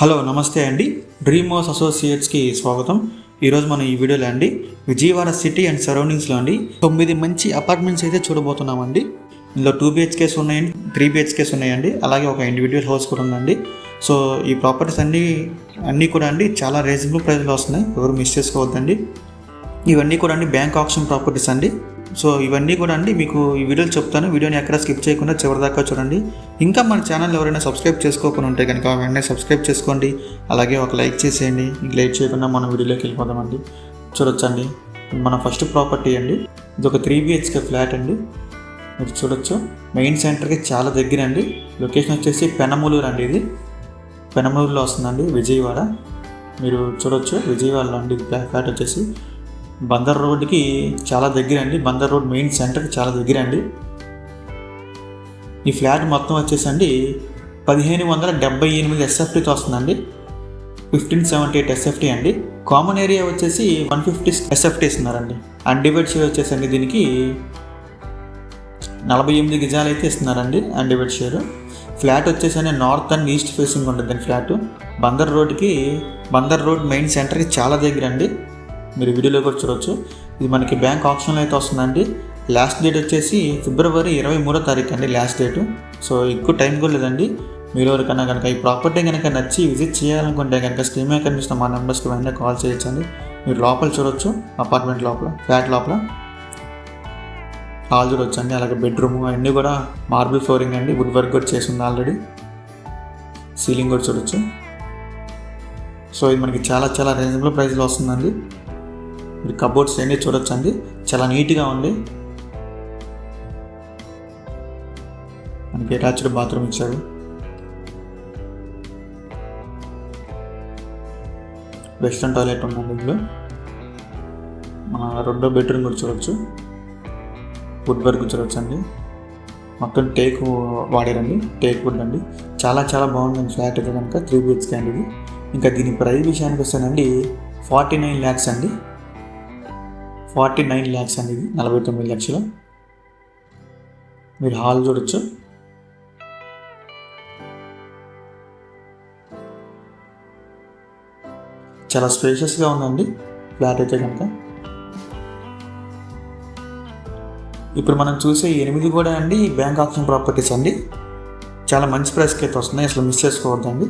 Hello నమస్తే అండి. Dream house అసోసియేట్స్కి స్వాగతం. ఈరోజు మనం ఈ వీడియోలో అండి విజయవాడ సిటీ అండ్ సరౌండింగ్స్లో అండి తొమ్మిది మంచి అపార్ట్మెంట్స్ అయితే చూడబోతున్నామండి. ఇందులో టూ బిహెచ్కేస్ ఉన్నాయండి త్రీ బిహెచ్కేస్ ఉన్నాయండి అలాగే ఒక ఇండివిజువల్ హౌస్ కూడా ఉందండి. సో ఈ ప్రాపర్టీస్ అన్నీ అన్నీ కూడా అండి చాలా రీజనబుల్ ప్రైస్లో వస్తున్నాయి. ఎవరు మిస్ చేసుకోవద్దండి. ఇవన్నీ కూడా అండి బ్యాంక్ ఆప్షన్ ప్రాపర్టీస్ అండి. సో ఇవన్నీ కూడా అండి మీకు ఈ వీడియోలు చెప్తాను. వీడియోని ఎక్కడ స్కిప్ చేయకుండా చివరిదాకా చూడండి. ఇంకా మన ఛానల్ ఎవరైనా సబ్స్క్రైబ్ చేసుకోకుండా ఉంటే కనుక వెంటనే సబ్స్క్రైబ్ చేసుకోండి. అలాగే ఒక లైక్ చేసేయండి. లైక్ చేయకుండా మనం వీడియోలోకి వెళ్ళిపోదామండి. చూడొచ్చండి. మన ఫస్ట్ ప్రాపర్టీ అండి. ఇది ఒక త్రీ బిహెచ్కే ఫ్లాట్ అండి. మీరు చూడొచ్చు. మెయిన్ సెంటర్కి చాలా దగ్గర అండి. లొకేషన్ వచ్చేసి పెనమూలూరు అండి ఇది. పెనమూరులో వస్తుందండి విజయవాడ. మీరు చూడొచ్చు. విజయవాడలో అండి ఫ్లాట్ వచ్చేసి. బందర్ రోడ్కి చాలా దగ్గర అండి బందర్ రోడ్ మెయిన్ సెంటర్కి చాలా దగ్గర అండి ఈ ఫ్లాట్ మొత్తం వచ్చేసండి పదిహేను వందల డెబ్బై ఎనిమిది ఎస్ఎఫ్టీతో వస్తుందండి. ఫిఫ్టీన్ సెవెంటీ ఎయిట్ ఎస్ఎఫ్టీ అండి. కామన్ ఏరియా వచ్చేసి వన్ ఫిఫ్టీ ఎస్ఎఫ్టీ ఇస్తున్నారండి. అన్డివైడ్ షేర్ వచ్చేసండి దీనికి నలభై ఎనిమిది గిజాలు అయితే ఇస్తున్నారండి అన్డివైడ్ షేర్. ఫ్లాట్ వచ్చేసండి నార్త్ అండ్ ఈస్ట్ ఫేసింగ్ ఉంటుంది flat. Bandar road Bandar road main సెంటర్కి చాలా దగ్గర అండి మీరు వీడియోలో కూడా చూడొచ్చు. ఇది మనకి బ్యాంక్ ఆప్షన్లో అయితే వస్తుందండి. లాస్ట్ డేట్ వచ్చేసి ఫిబ్రవరి ఇరవై మూడో తారీఖు అండి లాస్ట్ డేటు. సో ఎక్కువ టైం కూడా లేదండి. మీరు ఎవరికన్నా కనుక ఈ ప్రాపర్టీ కనుక నచ్చి విజిట్ చేయాలనుకుంటే కనుక స్క్రీన్ మీద కనిపిస్తున్న మా నెంబర్స్కి వెంటనే కాల్ చేయొచ్చండి. మీరు లోపల చూడొచ్చు అపార్ట్మెంట్ లోపల ఫ్లాట్ లోపల. హాల్ చూడొచ్చండి. అలాగే బెడ్రూమ్ అన్నీ కూడా మార్బుల్ ఫ్లోరింగ్ అండి. వుడ్ వర్క్ కూడా చేసింది ఆల్రెడీ. సీలింగ్ కూడా చూడొచ్చు. సో ఇది మనకి చాలా చాలా రీజనబుల్ ప్రైస్లో వస్తుందండి. మీరు కబోర్డ్స్ అన్నీ చూడొచ్చండి. చాలా నీట్గా ఉంది. మనకి అటాచ్డ్ బాత్రూమ్ ఇచ్చాడు. వెస్ట్రన్ టాయిలెట్ ఉందండి ఇందులో. మన రెండో బెడ్రూమ్ కూడా చూడొచ్చు. వుడ్ వర్క్ చూడొచ్చు అండి మొత్తం టేక్ వాడారండి. టేక్ వుడ్ అండి. చాలా చాలా బాగుందండి ఫ్లాట్ అయితే కనుక త్రీ బిహెచ్కే అండి ఇది. ఇంకా దీని ప్రైస్ విషయానికి వస్తానండి ఫార్టీ నైన్ ల్యాక్స్ అండి. ఫార్టీ నైన్ ల్యాక్స్ అండి ఇది నలభై తొమ్మిది లక్షలు. మీరు హాల్ చూడొచ్చు. చాలా స్పేషియస్గా ఉందండి. ఫ్లాట్ అయితే కనుక. ఇప్పుడు మనం చూసే ఎనిమిది కూడా అండి బ్యాంక్ ఆప్షన్ ప్రాపర్టీస్ అండి. చాలా మంచి ప్రైస్కి అయితే వస్తున్నాయి. అసలు మిస్ చేసుకోవద్దండి.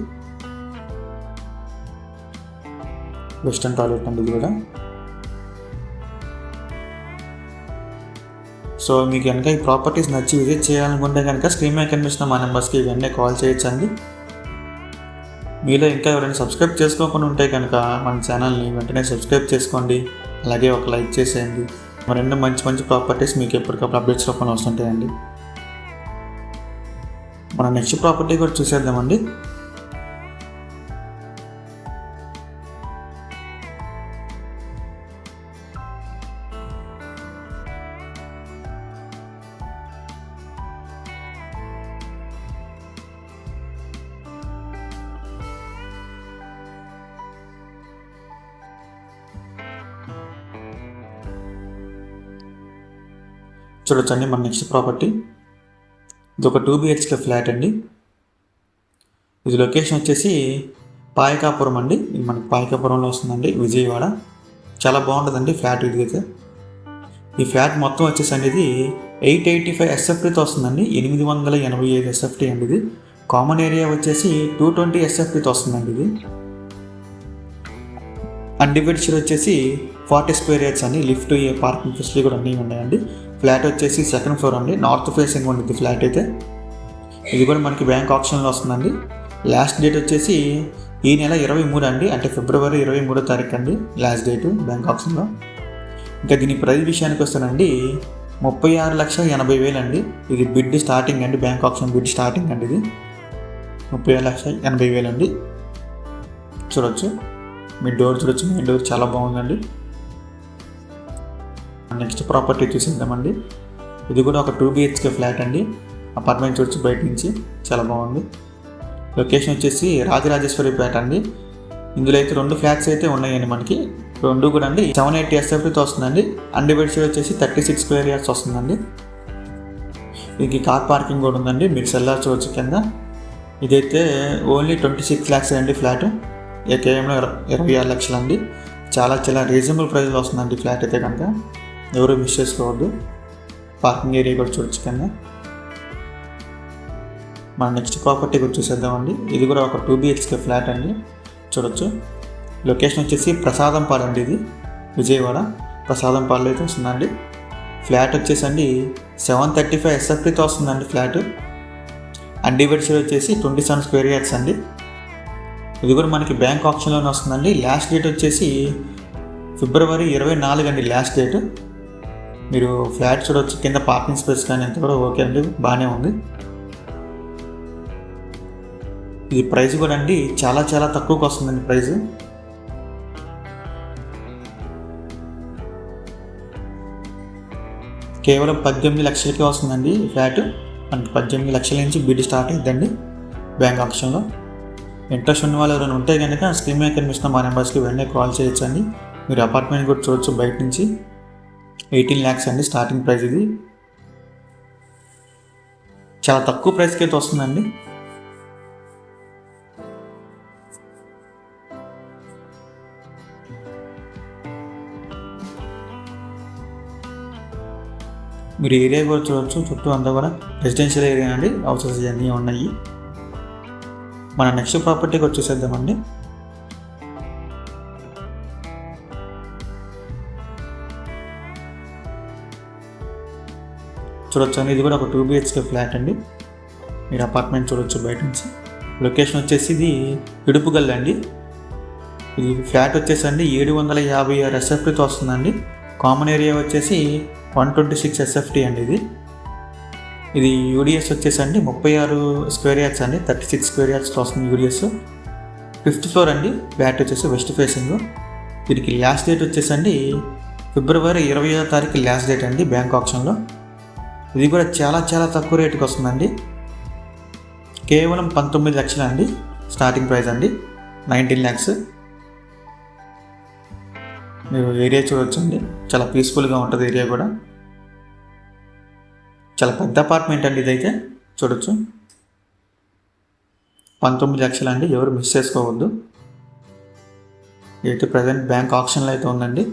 వెస్టర్న్ టాయిలెట్ అండి ఇది కూడా. సో మీకు కనుక ఈ ప్రాపర్టీస్ నచ్చి విజిట్ చేయాలనుకుంటే కనుక స్క్రీన్ మీద కనిపిస్తున్న మా నెంబర్స్కి ఇవన్నీ కాల్ చేయొచ్చండి. మీలో ఇంకా ఎవరైనా సబ్స్క్రైబ్ చేసుకోకుండా ఉంటే కనుక మన ఛానల్ని వెంటనే సబ్స్క్రైబ్ చేసుకోండి. అలాగే ఒక లైక్ చేసేయండి. మరెన్నో మంచి మంచి ప్రాపర్టీస్ మీకు ఎప్పటికప్పుడు అప్డేట్స్ రూపంలో వస్తుంటాయండి. మన నెక్స్ట్ ప్రాపర్టీ కూడా చూసేద్దామండి. చూడొచ్చండి మన నెక్స్ట్ ప్రాపర్టీ. ఇది ఒక టూ బిహెచ్కే ఫ్లాట్ అండి. ఇది లొకేషన్ వచ్చేసి పాయకాపురం అండి. ఇది మనకి పాయకాపురంలో వస్తుందండి విజయవాడ. చాలా బాగుంటుందండి ఫ్లాట్ ఇది అయితే ఈ ఫ్లాట్ మొత్తం వచ్చేసండి ఇది ఎయిట్ ఎయిటీ ఫైవ్ ఎస్ఎఫ్టీతో వస్తుందండి. ఎనిమిది వందల ఎనభై ఐదు ఎస్ఎఫ్టీ అండి ఇది. కామన్ ఏరియా వచ్చేసి టూ ట్వంటీ ఎస్ఎఫ్టీతో వస్తుందండి ఇది. అన్డివైడ్ షేర్ వచ్చేసి ఫార్టీ స్క్వేర్ యార్డ్స్ అండి. లిఫ్ట్ పార్కింగ్ ఫెసిలిటీ కూడా అన్నీ ఉన్నాయండి. ఫ్లాట్ వచ్చేసి సెకండ్ ఫ్లోర్ అండి. నార్త్ ఫేసింగ్ ఉంటుంది ఫ్లాట్ అయితే. ఇది కూడా మనకి బ్యాంక్ ఆప్షన్లో వస్తుందండి. లాస్ట్ డేట్ వచ్చేసి ఈ నెల ఇరవై మూడు అండి. అంటే ఫిబ్రవరి ఇరవై మూడో తారీఖు అండి లాస్ట్ డేట్ బ్యాంక్ ఆప్షన్లో. ఇంకా దీని ప్రైస్ విషయానికి వస్తానండి. ముప్పై ఆరు లక్షల ఎనభై వేలు అండి. ఇది బిడ్ స్టార్టింగ్ అండి. బ్యాంక్ ఆప్షన్ బిడ్ స్టార్టింగ్ అండి ఇది. ముప్పై ఆరు లక్షల ఎనభై వేలు అండి. చూడొచ్చు. మీ డోర్ చూడొచ్చు. మీ డోర్ చాలా బాగుందండి. నెక్స్ట్ ప్రాపర్టీ చూసేద్దామండి ఇది కూడా ఒక టూ బిహెచ్కే ఫ్లాట్ అండి. అపార్ట్మెంట్ చూడొచ్చు బయట నుంచి. చాలా బాగుంది. లొకేషన్ వచ్చేసి రాజరాజేశ్వరి పేట అండి. ఇందులో అయితే రెండు ఫ్లాట్స్ అయితే ఉన్నాయండి మనకి. రెండు కూడా అండి. సెవెన్ ఎయిటీ ఎస్ఎఫ్తో వస్తుందండి. అండి షేర్ వచ్చేసి థర్టీ సిక్స్ స్క్వేర్ ఇయర్స్ వస్తుందండి. దీనికి కార్ పార్కింగ్ కూడా ఉందండి. మీరు సెల్లార్ చూడొచ్చు కింద. ఇదైతే ఓన్లీ ట్వంటీ సిక్స్ ల్యాక్స్ అండి ఫ్లాట్ కేవలం ఇరవై ఆరు లక్షలండి. చాలా చాలా రీజనబుల్ ప్రైస్లో వస్తుందండి ఫ్లాట్ అయితే కనుక. ఎవరు మిస్ చేసుకోవద్దు. పార్కింగ్ ఏరియా కూడా చూడొచ్చు కింద. మన నెక్స్ట్ ప్రాపర్టీ కూడా చూసేద్దామండి ఇది కూడా ఒక టూ బిహెచ్కే ఫ్లాట్ అండి. చూడొచ్చు. లొకేషన్ వచ్చేసి ప్రసాదంపాడు అండి ఇది. విజయవాడ. ప్రసాదంపాడులో అయితే వస్తుందండి. ఫ్లాట్ వచ్చేసండి సెవెన్ థర్టీ ఫైవ్ ఎస్ఎఫ్టీతో వస్తుందండి ఫ్లాట్. అన్డివైడ్ వచ్చేసి ట్వంటీ సెవెన్ స్క్వేర్ యార్డ్స్ అండి. ఇది కూడా మనకి బ్యాంక్ ఆప్షన్లోనే వస్తుందండి. లాస్ట్ డేట్ వచ్చేసి ఫిబ్రవరి ఇరవై నాలుగు అండి లాస్ట్ డేట్. మీరు ఫ్లాట్ చూడవచ్చు కింద పార్కింగ్ స్పేస్ కానీ అంత కూడా ఓకే అండి బాగానే ఉంది. ఇది ప్రైస్ కూడా అండి చాలా చాలా తక్కువకి వస్తుందండి ప్రైస్ కేవలం పద్దెనిమిది లక్షలకే వస్తుందండి ఈ ఫ్లాట్ మనకి పద్దెనిమిది లక్షల నుంచి బిడ్ స్టార్ట్ అవుతుందండి బ్యాంక్ ఆప్షన్లో ఇంట్రెస్ట్ ఉన్న వాళ్ళు ఎవరైనా ఉంటే కనుక స్క్రీన్ మీద కనిపిస్తున్న మా నెంబర్స్కి వెంటనే కాల్ చేయొచ్చండి. మీరు అపార్ట్మెంట్ కూడా చూడొచ్చు బయట నుంచి. ఎయిటీన్ ల్యాక్స్ అండి స్టార్టింగ్ ప్రైస్ ఇది. చాలా తక్కువ ప్రైస్కి అయితే వస్తుందండి. మీరు ఏరియా కూడా చూడవచ్చు చుట్టూ అంతా కూడా రెసిడెన్షియల్ ఏరియా అండి. హౌసెస్ అన్నీ ఉన్నాయి. మన నెక్స్ట్ ప్రాపర్టీకి వచ్చేసేద్దామండి. చూడొచ్చు అండి. ఇది కూడా ఒక టూ బిహెచ్కే ఫ్లాట్ అండి. మీరు అపార్ట్మెంట్ చూడొచ్చు బయట నుంచి. లొకేషన్ వచ్చేసి ఇది ఇడుపుగల్ అండి. ఇది ఫ్లాట్ వచ్చేసండి ఏడు వందల యాభై ఆరు ఎస్ఎఫ్టీతో వస్తుందండి. కామన్ ఏరియా వచ్చేసి వన్ ట్వంటీ సిక్స్ ఎస్ఎఫ్టీ అండి ఇది. ఇది యూడిఎస్ వచ్చేసండి ముప్పై ఆరు స్క్వేర్ యార్డ్స్ అండి. థర్టీ సిక్స్ స్క్వేర్ యార్డ్స్తో వస్తుంది యూడిఎస్ ఫిఫ్త్ ఫ్లోర్ అండి. ఫ్లాట్ వచ్చేసి వెస్ట్ ఫేసింగ్ దీనికి లాస్ట్ డేట్ వచ్చేసండి ఫిబ్రవరి ఇరవై తారీఖు లాస్ట్ డేట్ అండి బ్యాంక్ ఆప్షన్లో. ఇది కూడా చాలా చాలా తక్కువ రేటుకి వస్తుందండి. కేవలం పంతొమ్మిది లక్షలు అండి. స్టార్టింగ్ ప్రైస్ అండి. నైన్టీన్ ల్యాక్స్ మీరు ఏరియా చూడొచ్చండి. చాలా పీస్ఫుల్గా ఉంటుంది ఏరియా కూడా. చాలా పెద్ద అపార్ట్మెంట్ అండి ఇదైతే. చూడొచ్చు. పంతొమ్మిది లక్షలు అండి. ఎవరు మిస్ చేసుకోవద్దు. అయితే ప్రజెంట్ బ్యాంక్ ఆప్షన్లో అయితే ఉందండి.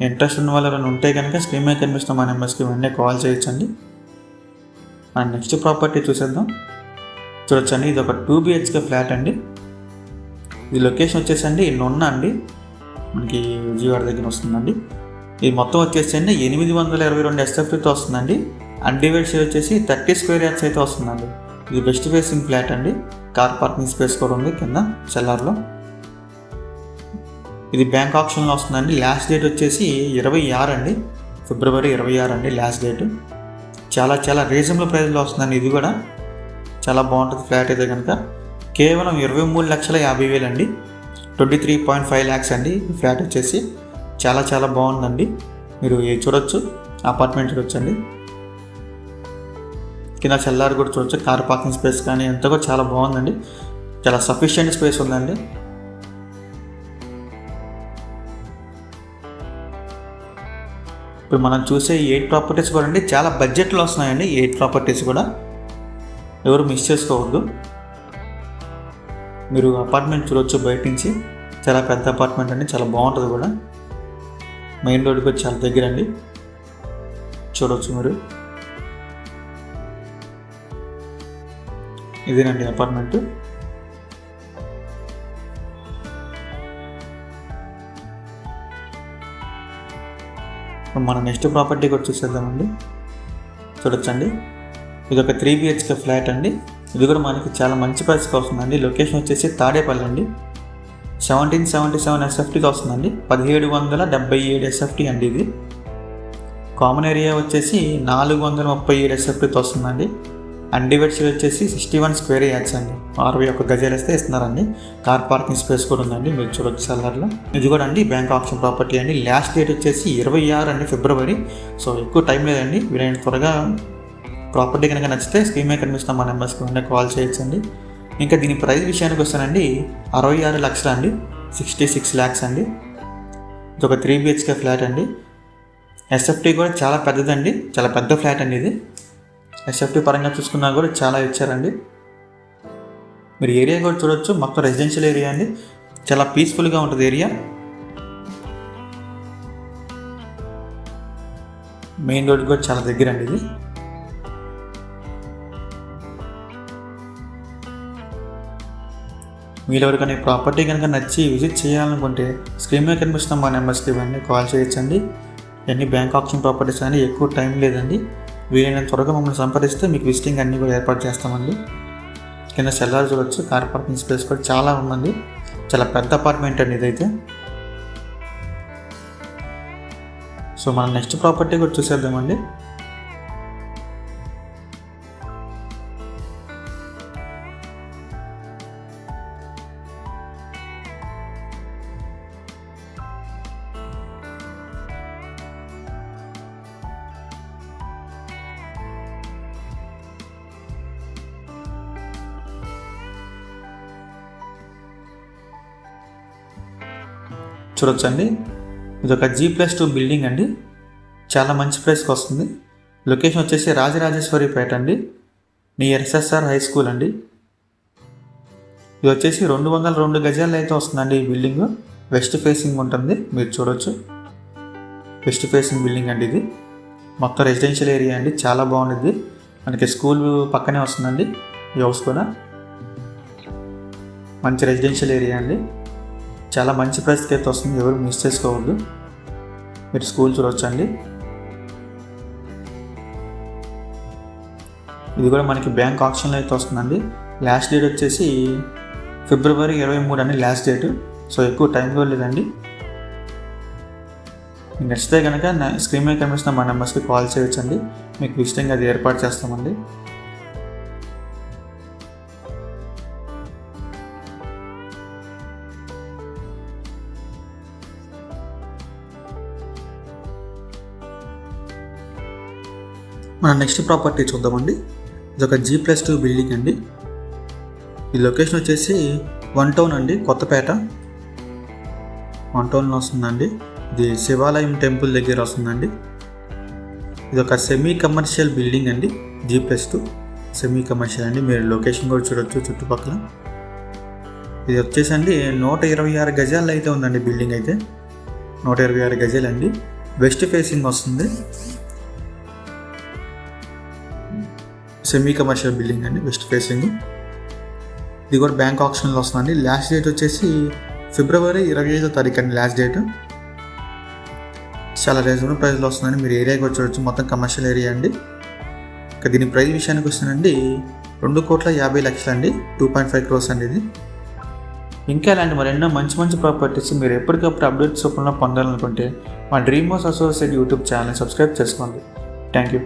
ఇంట్రెస్ట్ ఉన్న వాళ్ళు ఎవరైనా ఉంటే కనుక స్క్రీన్ మీద కనిపిస్తున్న మా నెంబర్స్కి వెంటనే కాల్ చేయొచ్చండి. అండ్ నెక్స్ట్ ప్రాపర్టీ చూసేద్దాం. చూడొచ్చండి ఇది ఒక టూ బిహెచ్కే ఫ్లాట్ అండి. ఇది లొకేషన్ వచ్చేసండి నొన్న అండి. మనకి విజయవాడ దగ్గర వస్తుందండి. ఇది మొత్తం వచ్చేసండి ఎనిమిది వందల ఇరవై రెండు ఎస్ఎఫ్టీతో వస్తుందండి. అన్డివైడ్ షేర్ వచ్చేసి థర్టీ స్క్వేర్ యార్డ్స్ అయితే వస్తుందండి. ఇది బెస్ట్ ఫేసింగ్ ఫ్లాట్ అండి. కార్ పార్కింగ్ స్పేస్ కూడా ఉంది కింద సెల్లార్లో. ఇది బ్యాంక్ ఆప్షన్లో వస్తుందండి. లాస్ట్ డేట్ వచ్చేసి ఇరవై ఆరు అండి. ఫిబ్రవరి ఇరవై ఆరు అండి లాస్ట్ డేట్. చాలా చాలా రీజనబుల్ ప్రైస్లో వస్తుందండి ఇది కూడా. చాలా బాగుంటుంది ఫ్లాట్ అయితే కనుక. కేవలం ఇరవై మూడు లక్షల యాభై వేలు అండి. Twenty three point five lakhs అండి ఫ్లాట్ వచ్చేసి. చాలా చాలా బాగుందండి. మీరు చూడొచ్చు. అపార్ట్మెంట్ చూడొచ్చండి. కింద చల్లారు కూడా చూడొచ్చు. కార్ పార్కింగ్ స్పేస్ కానీ ఎంత కూడా చాలా బాగుందండి. చాలా సఫిషియెంట్ స్పేస్ ఉందండి. ఇప్పుడు మనం చూసే ఎయిట్ ప్రాపర్టీస్ కూడా అండి చాలా బడ్జెట్లో వస్తున్నాయండి. ఎయిట్ ప్రాపర్టీస్ కూడా ఎవరు మిస్ చేసుకోవద్దు. మీరు అపార్ట్మెంట్ చూడొచ్చు బయట నుంచి. చాలా పెద్ద అపార్ట్మెంట్ అండి చాలా బాగుంటుంది కూడా. మెయిన్ రోడ్కి వచ్చి చాలా దగ్గర అండి చూడవచ్చు మీరు. ఇదేనండి అపార్ట్మెంట్ మన నెక్స్ట్ ప్రాపర్టీ కూడా చూడొచ్చండి. ఇది ఒక త్రీ బిహెచ్కే ఫ్లాట్ అండి. ఇది కూడా మనకి చాలా మంచి ప్రైస్కి వస్తుందండి. లొకేషన్ వచ్చేసి తాడేపల్లి అండి. సెవెంటీన్ సెవెంటీ సెవెన్ ఎస్ఎఫ్టీకి వస్తుందండి. పదిహేడు వందల డెబ్బై ఏడు ఎస్ఎఫ్టీ అండి ఇది. కామన్ ఏరియా వచ్చేసి నాలుగు వందల ముప్పై ఏడు ఎస్ఎఫ్టీతో వస్తుందండి. అన్డివైడ్స్ వచ్చేసి సిక్స్టీ వన్ స్క్వేర్ యాడ్స్ అండి. అరవై ఒక్క గజాలు వేస్తే ఇస్తున్నారండి. కార్ పార్కింగ్ స్పేస్ కూడా ఉందండి. మీరు చూడొచ్చు సెల్లర్లో ఇది కూడా అండి బ్యాంక్ ఆప్షన్ ప్రాపర్టీ అండి. లాస్ట్ డేట్ వచ్చేసి ఇరవై ఆరు అండి ఫిబ్రవరి. సో ఎక్కువ టైం లేదండి. వీలైన త్వరగా ప్రాపర్టీ కనుక నచ్చితే స్కీమ్ మీద కనిపిస్తున్న మా నెంబర్స్కి ఉండే కాల్ చేయొచ్చండి. ఇంకా దీని ప్రైస్ విషయానికి వస్తానండి అరవై ఆరు లక్షలు అండి. సిక్స్టీ సిక్స్ ల్యాక్స్ అండి. ఇది ఒక త్రీ బిహెచ్కే ఫ్లాట్ అండి. ఎస్ఎఫ్టీ కూడా చాలా పెద్దదండి. చాలా పెద్ద ఫ్లాట్ అండి ఇది. ఎస్ఎఫ్టీ పరంగా చూసుకున్నా కూడా చాలా ఇచ్చారండి. మీరు ఏరియా కూడా చూడొచ్చు. మొత్తం రెసిడెన్షియల్ ఏరియా అండి. చాలా పీస్ఫుల్గా ఉంటుంది ఏరియా. మెయిన్ రోడ్ కూడా చాలా దగ్గర అండి ఇది. మీరు ఎవరికైనా ప్రాపర్టీ కనుక నచ్చి విజిట్ చేయాలనుకుంటే స్క్రీన్ మీద కనిపిస్తున్న మా నెంబర్స్కి ఇవన్నీ కాల్ చేయొచ్చండి. ఇవన్నీ బ్యాంక్ ఆప్షన్ ప్రాపర్టీస్ అని ఎక్కువ టైం లేదండి. వీలైనంత త్వరగా మమ్మల్ని సంప్రదిస్తే మీకు విజిటింగ్ అన్నీ కూడా ఏర్పాటు చేస్తామండి. కింద సెల్లార్ చూడొచ్చు కార్ పార్కింగ్ స్పేస్ కూడా చాలా ఉందండి. చాలా పెద్ద అపార్ట్మెంట్ అండి ఇదైతే. సో మనం నెక్స్ట్ ప్రాపర్టీ కూడా చూసేద్దామండి. చూడొచ్చండి. ఇది ఒక జీ ప్లస్ టూ బిల్డింగ్ అండి. చాలా మంచి ప్లేస్కి వస్తుంది. లొకేషన్ వచ్చేసి రాజరాజేశ్వరిపేట అండి. నియర్ ఎస్ఎస్ఆర్ హై స్కూల్ అండి. ఇది వచ్చేసి రెండు వందల రెండు గజాలు అయితే వస్తుందండి ఈ బిల్డింగ్ వెస్ట్ ఫేసింగ్ ఉంటుంది. మీరు చూడొచ్చు. వెస్ట్ ఫేసింగ్ బిల్డింగ్ అండి ఇది. మొత్తం రెసిడెన్షియల్ ఏరియా అండి. చాలా బాగుంది మనకి స్కూల్ పక్కనే వస్తుందండి. ఈ హౌస్ కూడా. మంచి రెసిడెన్షియల్ ఏరియా అండి. చాలా మంచి ప్రైస్కి అయితే వస్తుంది. ఎవరు మిస్ చేసుకోవద్దు. మీరు స్కూల్ చూడొచ్చండి. ఇది కూడా మనకి బ్యాంక్ ఆప్షన్లో అయితే వస్తుందండి. లాస్ట్ డేట్ వచ్చేసి ఫిబ్రవరి ఇరవై మూడు అండి లాస్ట్ డేట్ సో ఎక్కువ టైం కూడా లేదండి. నచ్చితే కనుక నా స్క్రీన్ మీద కనిపిస్తున్న మా నెంబర్స్కి కాల్ చేయొచ్చండి. మీకు విజిటింగ్ అది ఏర్పాటు చేస్తామండి. మన నెక్స్ట్ ప్రాపర్టీ చూద్దామండి. ఇది ఒక జీ ప్లస్ టూ బిల్డింగ్ అండి. ఈ లొకేషన్ వచ్చేసి వన్ టౌన్ అండి కొత్తపేట. వన్ టౌన్లో వస్తుందండి. ఇది శివాలయం టెంపుల్ దగ్గర వస్తుందండి. ఇది ఒక సెమీ కమర్షియల్ బిల్డింగ్ అండి G plus two semi commercial అండి మీరు లొకేషన్ కూడా చూడొచ్చు చుట్టుపక్కల. ఇది వచ్చేసి అండి నూట ఇరవై ఆరు గజాలు అయితే ఉందండి బిల్డింగ్ అయితే. నూట ఇరవై ఆరు గజాలు అండి వెస్ట్ ఫేసింగ్ వస్తుంది. సెమీ కమర్షియల్ బిల్డింగ్ అండి వెస్ట్ ఫేసింగ్ ఇది కూడా బ్యాంక్ ఆప్షన్లో వస్తుందండి. లాస్ట్ డేట్ వచ్చేసి ఫిబ్రవరి ఇరవై ఐదో తారీఖు అండి లాస్ట్ డేట్ చాలా రీజనబుల్ ప్రైస్లో వస్తుందండి. మీరు ఏరియాకి వచ్చి మొత్తం కమర్షియల్ ఏరియా అండి. ఇక దీని ప్రైస్ విషయానికి వస్తుందండి రెండు కోట్ల యాభై లక్షలు అండి టూ పాయింట్ ఫైవ్ క్రోర్స్ అండి ఇది. ఇంకా ఇలాంటి మరెన్నో మంచి మంచి ప్రాపర్టీస్ మీరు ఎప్పటికప్పుడు అప్డేట్స్ రూపంలో పొందాలనుకుంటే మా dream house associate YouTube channel subscribe చేసుకోండి. Thank you